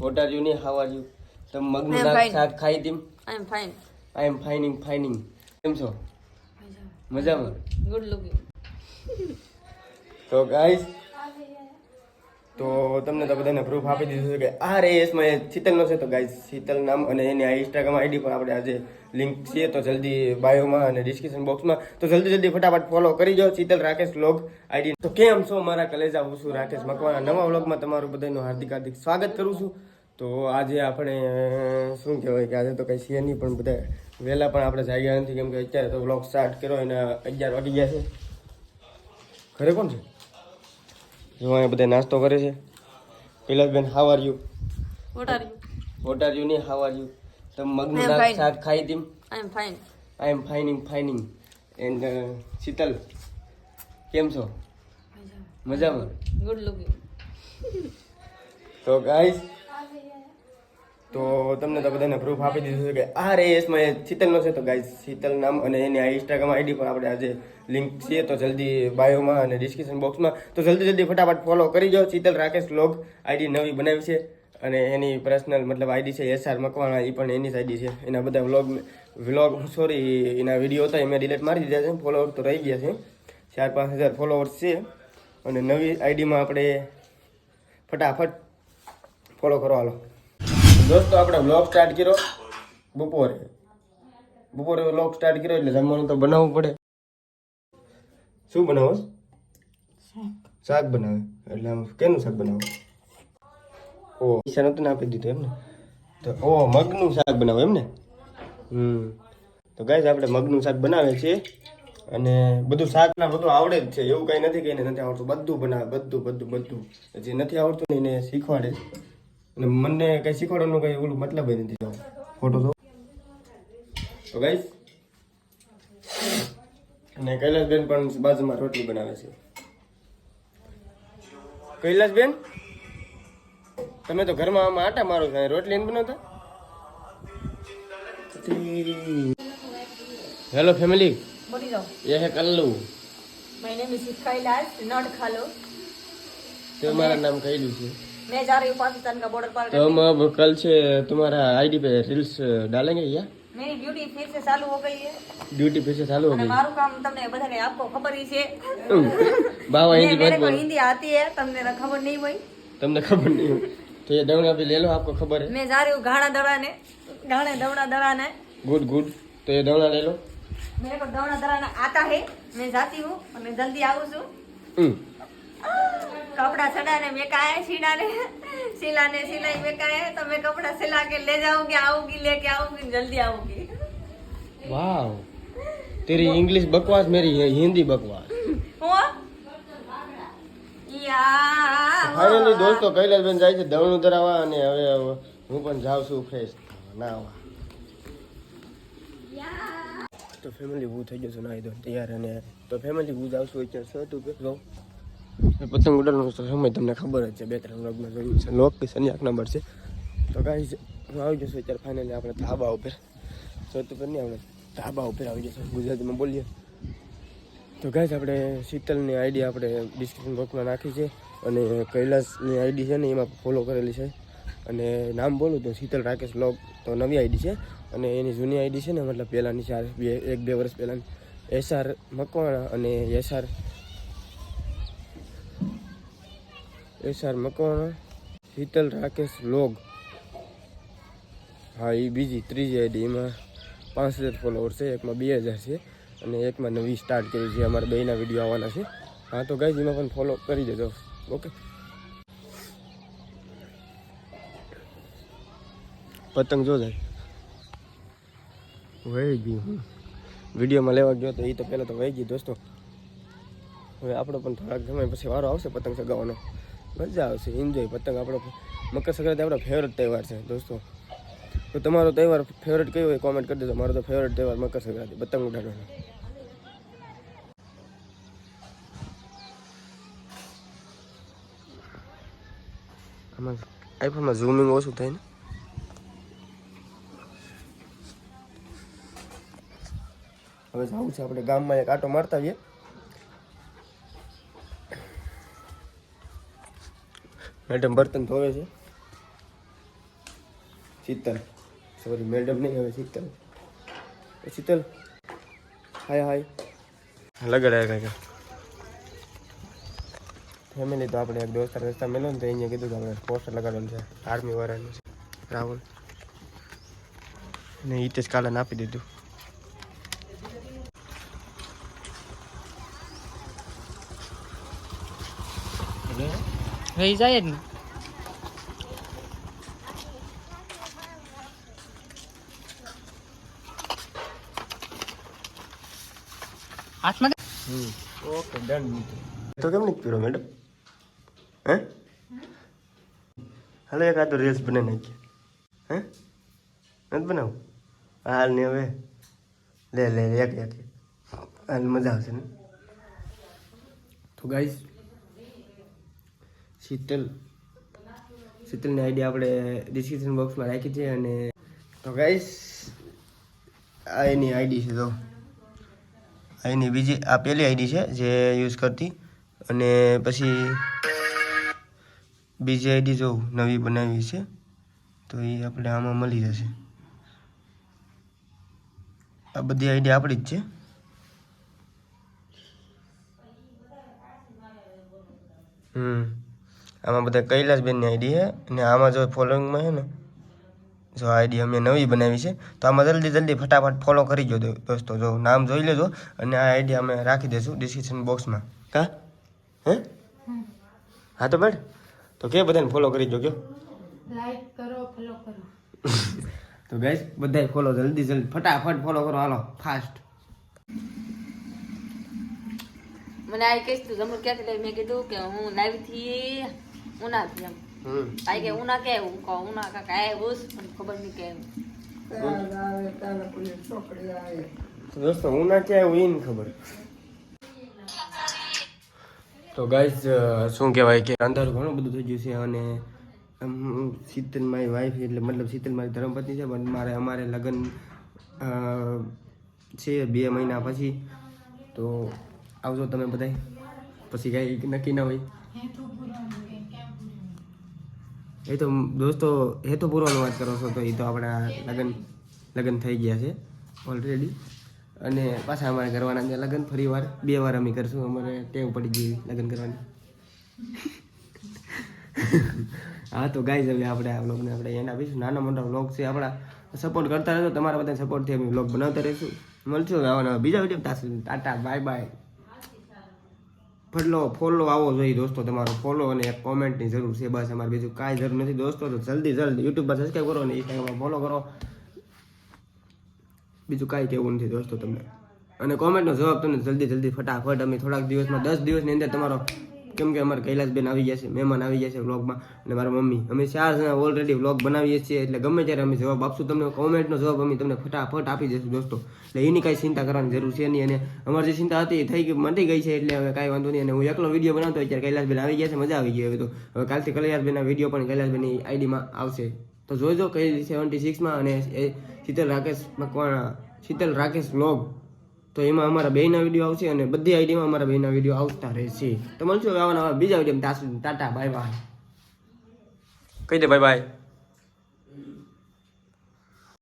Vote are you ને how are you તમે મગનું શાક ખાઈ દીમ. I am fine I am fining ફાઇનિંગ કેમ છો? મજામાં. ગુડ લુકિંગ તો ગાઈસ તો તમને તો બધાને પ્રૂફ આપી દીધું છે કે આ રેસમાં એ શીતલનો છે. તો ગાઈસ શીતલ નામ અને એની આ ઇન્સ્ટાગ્રામ આઈડી પર આપણે આજે લિંક છે તો જલ્દી બાયોમાં અને ડિસ્ક્રિપ્શન બોક્સમાં તો જલ્દી જલ્દી ફટાફટ ફોલો કરી દો. શીતલ રાકેશ વ્લોગ આઈડી તો કેમ છો? મારા કલેજા, હું છું રાકેશ મકવાના નવા વ્લોગમાં તમારું બધાનું હાર્દિક હાર્દિક સ્વાગત કરું છું. તો આજે આપણે શું કહેવાય કે આજે તો કંઈ છે નહીં, પણ બધા વહેલા પણ આપણે જાગ્યા નથી. કેમ કે અત્યારે તો વ્લોગ સ્ટાર્ટ કર્યો એને અગિયાર વાગી ગયા છે. ઘરે કોણ છે? જો અહીંયા બધા નાસ્તો કરે છે. Kailasben how are you what are you what are you ની હાવ આર યુ તમે મગનું શાક શાક ખાઈ દીમ I am fine I am fining fining and Shital કેમ છો? મજામાં. ગુડ લુકિંગ તો ગાઈસ તો તમને તો બધાને પ્રૂફ આપી દીધું છે કે આ રેસમાં એ શીતલનો છે. તો ગાય શીતલ નામ અને એની આ ઇન્સ્ટાગ્રામ આઈડી પણ આપણે આજે લિંક છે. તો જલ્દી બાયોમાં અને ડિસ્ક્રિપ્શન બોક્સમાં તો જલ્દી જલ્દી ફટાફટ ફોલો કરી જાઓ શીતલ રાકેશ લોગ આઈડી નવી બનાવી છે. અને એની પર્સનલ મતલબ આઈડી છે એસ આર મકવાણા એ પણ એની જ આઈડી છે. એના બધા વ્લોગ વ્લોગ સોરી એના વીડિયો હતા, એ મેં ડિલેટ મારી દીધા છે. ફોલોવર તો રહી ગયા છે. ચાર પાંચ હજાર ફોલોવર્સ છે. અને નવી આઈડીમાં આપણે ફટાફટ ફોલો કરો, હાલો. દોસ્તો, આપણે વ્લોગ સ્ટાર્ટ કર્યો. બપોરે. બપોરે વ્લોગ સ્ટાર્ટ કર્યો એટલે જમવાનું તો બનાવવું પડે. શું બનાવો? શાક બનાવે. એટલે આમ કેનું શાક બનાવો? ઓ, પૈસા નતું આપી દીધું એમને? તો, ઓ, મગનું શાક બનાવો એમને? હમ. તો ગાય આપણે મગનું શાક બનાવે છે. અને બધું શાક ના બધું આવડે જ છે. એવું કઈ નથી કે નથી આવડતું. બધું બનાવે. બધું બધું બધું. જે નથી આવડતું ને એને શીખવાડે. અને મને કંઈ શીખવાડવાનું કંઈ ઓલું મતલબ નથી ફોટો તો? તો ગાઈસ અને કૈલાસબેન પણ બાજુમાં રોટલી બનાવે છે. કૈલાસબેન તમે તો ઘરમાં આમાં આટા મારો છો રોટલી એમ બનાવતા? Hello family A hey Kallu. My name is Kailas not ખાલો. તો મારું નામ કૈલુ છે. मैं जा रही हूँ पाकिस्तान का बॉर्डर पार तो हम अब कल से तुम्हारा आईडी पे रील्स डालेंगे या मेरी ड्यूटी फिर से चालू हो गई है ड्यूटी फिर से चालू हो અને गई મારું કામ તમને બધાને આપકો ખબર ઈ છે बाबा મેં- हिंदी मेरे मत को बोलो हिंदी आती है તમને तो खबर नहीं हुई तुमने खबर नहीं हो तो ये दवना भी ले लो आपको खबर है मैं जा रही हूँ घाना दड़ाने घाने दवड़ा दड़ाने गुड गुड तो ये दवना ले लो मेरे को दवड़ा दड़ाना आता है मैं जाती हूँ અને જલ્દી આવું છું हम्म, कपड़ा चढ़ाने में का है सीनाने કપડા સડાને મેકાય છીણાને સિલાને સિલાઈ મેકાય તો મેં કપડા સિલા કે લે જાઉંગી લે કે આઉંગી જલ્દી આવુંગી વાવ. તેરી ઇંગ્લિશ બકવાસ મેરી હિન્દી બકવાસ. ફાઇનલી દોસ્તો કૈલાસબેન જાય છે દવણ ઉતરાવા અને હવે હું પણ જાઉં છું ફ્રેશ નાવા તો ફેમિલી હું થઈ જશે છું નાહી દો તૈયાર અને તો ફેમિલી હું જાઉં છું અત્યારે છ તું કે? પતંગ ઉડાડવાનો સમય તમને ખબર જ છે, બે ત્રણ લોગમાં જોયું છે. લોકેશન એક નંબર છે. તો કાંઈ આવી જશું અત્યારે ફાઇનલી આપણે ધાબા ઉપર. ઉપર નહીં આપણે ધાબા ઉપર આવી જશું ગુજરાતીમાં બોલીએ. તો ગાઈઝ આપણે શીતલની આઈડી આપણે ડિસ્ક્રિપ્શન બોક્સમાં નાખી છે અને કૈલાસની આઈડી છે ને એમાં ફોલો કરેલી છે. અને નામ બોલું તો શીતલ રાકેશ બ્લોગ, તો નવી આઈડી છે. અને એની જૂની આઈડી છે ને, મતલબ પહેલાંની ચાર, બે, એક, બે વર્ષ પહેલાંની એસઆર મકવાણા અને SR SR Makwana, Sheetal Rakesh vlog. હા એ બીજી ત્રીજી આઈડી. એમાં પાંચ હજાર ફોલોવર છે, એકમાં બે હજાર છે, અને એકમાં નવી સ્ટાર્ટ કરી છે. અમારા બેના વીડિયો આવવાના છે. હા, તો ગાઈઝ એમાં પણ ફોલો કરી દેજો. ઓકે પતંગ જો જાય. વહી ગયું હું. વિડીયોમાં લેવા ગયો તો એ તો પહેલાં તો વહી ગયું દોસ્તો. હવે આપણો પણ થોડાક સમય પછી વારો આવશે પતંગ ચગાવવાનો મજા આવશે એન્જોય પતંગ આપણો મકર સંક્રાંતિ આપણો ફેવરેટ તહેવાર છે, દોસ્તો. તો તમારો તહેવાર ફેવરેટ કયો હોય કોમેન્ટ કરી દેજો. મારો તો ફેવરેટ તહેવાર મકર સંક્રાંતિ પતંગ ઉડાડવાનો. આમાં આઈફોનમાં ઝૂમિંગ ઓછું થાય ને? હવે જવું છે, આપણે ગામમાં એક આટો મારતા આવીએ. મેડમ બર્તન ધોવે છે. શીતલ. સોરી મેડમ નહીં હવે શીતલ. એ શીતલ. હાય હાય. લગાડે કાંઈ ફેમિલી તો આપણે એક દોસ્તાર રસ્તા મેલો ને તો અહીંયા કીધું કે આપણે પોસ્ટર લગાડવાનું છે. આર્મી વાળાનું છે. રાહુલ. ને હિતેશ કાલે આપી દીધું. રહી જાય જ ને હાથમાં ઓકે ડન તો કેમ નથી પીરો મેડમ હે હાલો એક આદો રીલ્સ બનાવી નાખીએ હે નથી બનાવું હાલ ને હવે લે લે એક એક હાલ મજા આવશે ને તો ગાઈસ શીતલ. શીતલની આઈડી આપણે ડિસ્ક્રિપ્શન બોક્સમાં રાખી છે અને તો ગાઈસ આ એની આઈડી છે તો. આ એની બીજી, આ પહેલી આઈડી છે જે યુઝ કરતી. અને પછી બીજી આઈડી જો નવી બનાવી છે, તો એ આપણે આમાં મળી જશે. આ બધી આઈડી આપણી જ છે. હમ. આમાં બધા કૈલાસબેનની આઈડી છે અને આમાં જો ફોલોઈંગમાં છે ને જો આઈડી અમે નવી બનાવી છે તો આમાં જલ્દી જલ્દી ફટાફટ ફોલો કરી જો દોસ્તો. જો નામ જોઈ લેજો અને આ આઈડી અમે રાખી દઈશું ડિસ્ક્રિપ્શન બોક્સમાં કા? હે? હા તો બેડ તો કે બધાને ફોલો કરી જો કયો? લાઈક કરો ફોલો કરો. તો ગાઈસ બધાય ફોલો જલ્દી જલ્દી. ફટાફટ ફોલો કરો. હાલો ફાસ્ટ મને આ કહીશ તું જમણ ક્યાંથી લઈ મેં કીધું કે હું થી એમ. કે ઉના કે હું કહું ઉના કાકા આય બુસ ખબર નહીં કે એમ દોસ્તો ખબર. તો ગાઈસ શું કહેવાય કે અંધારું ઘણું બધું થઈ ગયું છે અને શીતલ મારી વાઈફ એટલે મતલબ શીતલ મારી ધર્મપત્ની છે પણ મારે અમારે લગ્ન છે બે મહિના પછી. તો આવજો તમે બધાય. પછી કાંઈ નક્કી ના હોય. એ તો દોસ્તો હેતુ પૂર્વની વાત કરો છો, તો એ તો આપણા લગ્ન લગ્ન થઈ ગયા છે ઓલરેડી અને પાછા અમારે કરવાના છે લગ્ન, ફરી વાર, બે વાર અમે કરશું, અમારે ટેવ પડી ગઈ લગ્ન કરવાની. હા, તો ગાઈ હવે આપણે આ વ્લોગને આપણે એના આપીશું નાના મોટા વ્લોગ છે આપણા. સપોર્ટ કરતા રહેશો તમારા બધા સપોર્ટથી અમે વ્લોગ બનાવતા રહીશું. મળશું હવે આવા નવા બીજા video tata bye bye follow follow આવો જોઈએ દોસ્તો, તમારો ફોલો અને એક કોમેન્ટની જરૂર છે, બસ અમારે બીજું કાંઈ જરૂર નથી દોસ્તો, તો જલ્દી જલ્દી યુટ્યુબ પર સબસ્ક્રાઈબ કરો અને ઇન્સ્ટાગ્રામમાં ફોલો કરો. બીજું કાંઈ કહેવું નથી દોસ્તો તમને. અને કોમેન્ટનો જવાબ તમને જલ્દી જલ્દી, ફટાફટ, અમે થોડાક દિવસમાં, દસ દિવસની અંદર તમારો કેમ કે અમારે કૈલાસબેન આવી ગયા છે, મહેમાન આવી ગયા છે વ્લોગમાં અને મારા મમ્મી, અમે ચાર જણા ઓલરેડી વ્લોગ બનાવીએ છીએ, એટલે ગમે ત્યારે અમે જવાબ આપશું. તમને કોમેન્ટનો જવાબ અમે તમને ફટાફટ આપી દઈશું દોસ્તો. એટલે એની કાંઈ ચિંતા કરવાની જરૂર છે નહીં. અને અમારી જે ચિંતા હતી એ થઈ ગઈ, મટી ગઈ છે, એટલે હવે કાંઈ વાંધો નહીં. અને હું એકલો વીડિયો બનાવતો હોય ત્યારે કૈલાસબેન આવી ગયા છે, મજા આવી ગઈ હવે તો. હવે કાલથી કૈલાસબેનના વીડિયો પણ કૈલાસબેનની આઈડીમાં આવશે. તો જોજો કઈ સેવન્ટી સિક્સમાં અને શીતલ રાકેશ મકવાણા શીતલ રાકેશ વ્લોગ તો એમાં અમારા બેના વીડિયો આવશે અને બધી આઈડીમાં અમારા બેના વીડિયો આવતા રહેશે. તો મળશું હવે આવા નવા બીજા વીડિયો ટાટા બાય બાય કહી દે બાય બાય